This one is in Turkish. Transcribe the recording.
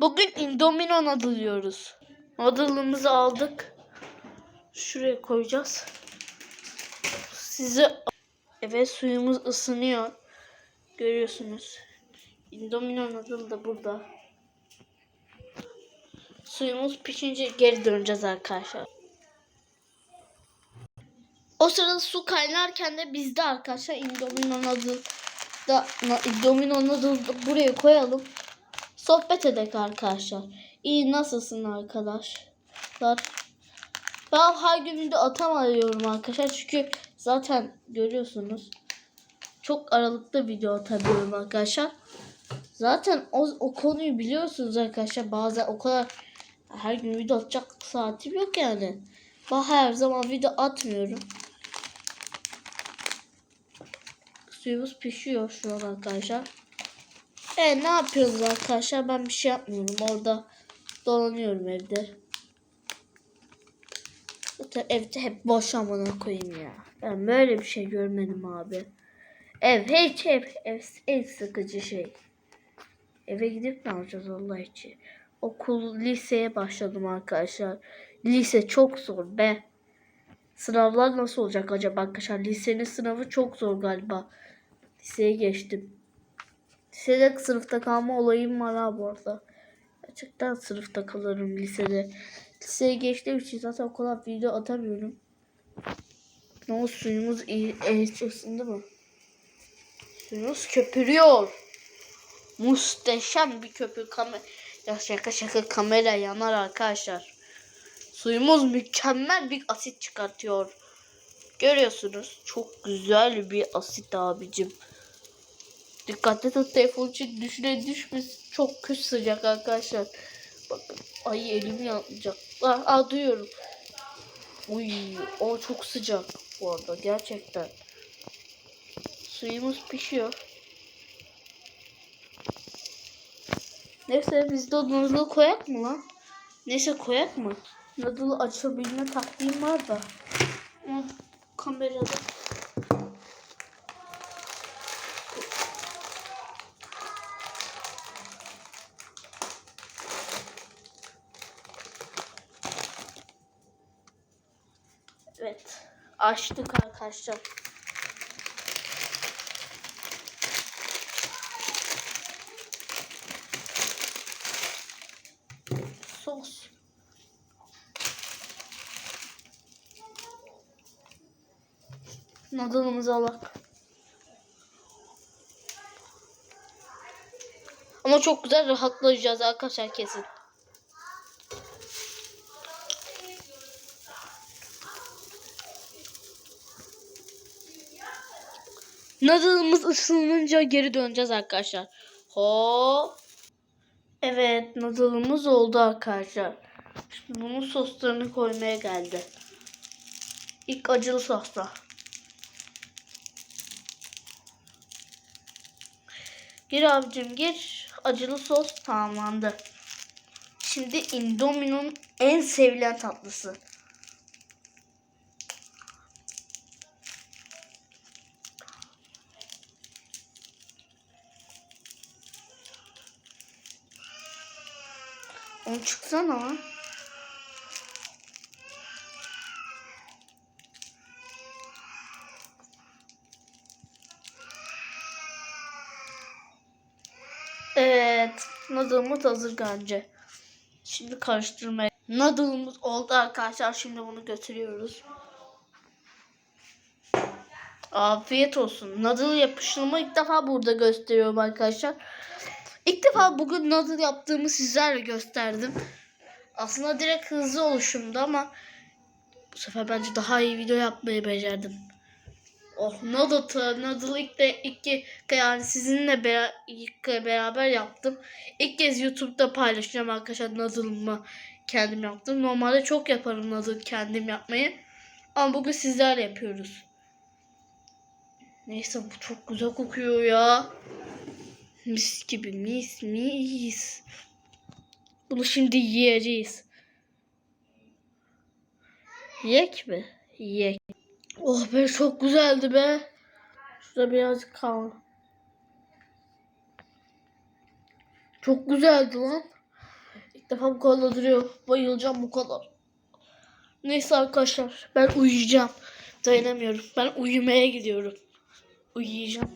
Bugün Indomino noodle yiyoruz. Noodle'ımızı aldık. Şuraya koyacağız. Size evet suyumuz ısınıyor. Görüyorsunuz. Indomino noodle da burada. Suyumuz pişince geri döneceğiz arkadaşlar. O sırada su kaynarken de biz de arkadaşlar Indomino noodle da Indomino noodle da buraya koyalım. Sohbet edek arkadaşlar. İyi nasılsın arkadaşlar? Ben her gün video atamıyorum arkadaşlar. Çünkü zaten görüyorsunuz. Çok aralıkta video atamıyorum arkadaşlar. Zaten o, o konuyu biliyorsunuz arkadaşlar. Bazen o kadar her gün video atacak saatim yok yani. Ben her zaman video atmıyorum. Suyumuz pişiyor şu an arkadaşlar. E ne yapıyoruz arkadaşlar? Ben bir şey yapmıyorum. Orada dolanıyorum evde. Zaten evde hep boş amına koyayım ya. Ben böyle bir şey görmedim abi. Ev hiç ev, ev en sıkıcı şey. Eve gidip ne yapacağız Allah için? Okul, liseye başladım arkadaşlar. Lise çok zor be. Sınavlar nasıl olacak acaba arkadaşlar? Lisenin sınavı çok zor galiba. Liseye geçtim. Lisede sınıfta kalma olayım var ha bu arada. Sınıfta kalırım lisede. Liseye geçtiğim için zaten o kadar video atamıyorum. Ne oldu suyumuz iyi ısındı mı? Suyumuz köpürüyor. Muhteşem bir köpük kamera. Ya şaka şaka kamera yanar arkadaşlar. Suyumuz mükemmel bir asit çıkartıyor. Görüyorsunuz. Çok güzel bir asit abicim. Dikkatli tut telefon için düşüre düşmesin. Çok kötü sıcak arkadaşlar. Bakın ay elim yanacak. Aa, aa duyuyorum. Uy o çok sıcak bu arada gerçekten. Suyumuz pişiyor. Neyse biz de noodle'ı koyak mı lan? Neyse koyak mı? Noodle'ı açabilme taktiğim var da. Kamerada. Evet. Açtık arkadaşlar. Sos. Noodle'ımızı alak. Ama çok güzel rahatlayacağız arkadaşlar kesin. Noodle'ımız ısınınca geri döneceğiz arkadaşlar. Hop. Evet noodle'ımız oldu arkadaşlar. Şimdi bunun soslarını koymaya geldi. İlk acılı sosla. Gir abicim gir. Acılı sos tamamlandı. Şimdi Indomino'nun en sevilen tatlısı. Onu çıksana. Evet. Noodle'ımız hazır bence. Şimdi karıştırmaya. Noodle'ımız oldu arkadaşlar. Şimdi bunu götürüyoruz. Afiyet olsun. Noodle yapışımı ilk defa burada gösteriyorum arkadaşlar. İlk defa bugün noodle yaptığımı sizlerle gösterdim. Aslında direkt hızlı oluşumdu ama bu sefer bence daha iyi video yapmayı becerdim. Oh noodle, noodle ilk de ilk yani sizinle bera, beraber yaptım. İlk kez YouTube'da paylaşacağım arkadaşlar noodle'ımı kendim yaptım. Normalde çok yaparım noodle kendim yapmayı. Ama bugün sizlerle yapıyoruz. Neyse bu çok güzel kokuyor ya. Mis gibi mis mis. Bunu şimdi yiyeceğiz. Yek mi? Yek. Oh be çok güzeldi be. Şurada birazcık kal. Çok güzeldi lan. defa bu kadar duruyor. Bayılacağım bu kadar. Neyse arkadaşlar ben uyuyacağım. Dayanamıyorum. Ben uyumaya gidiyorum. Uyuyacağım.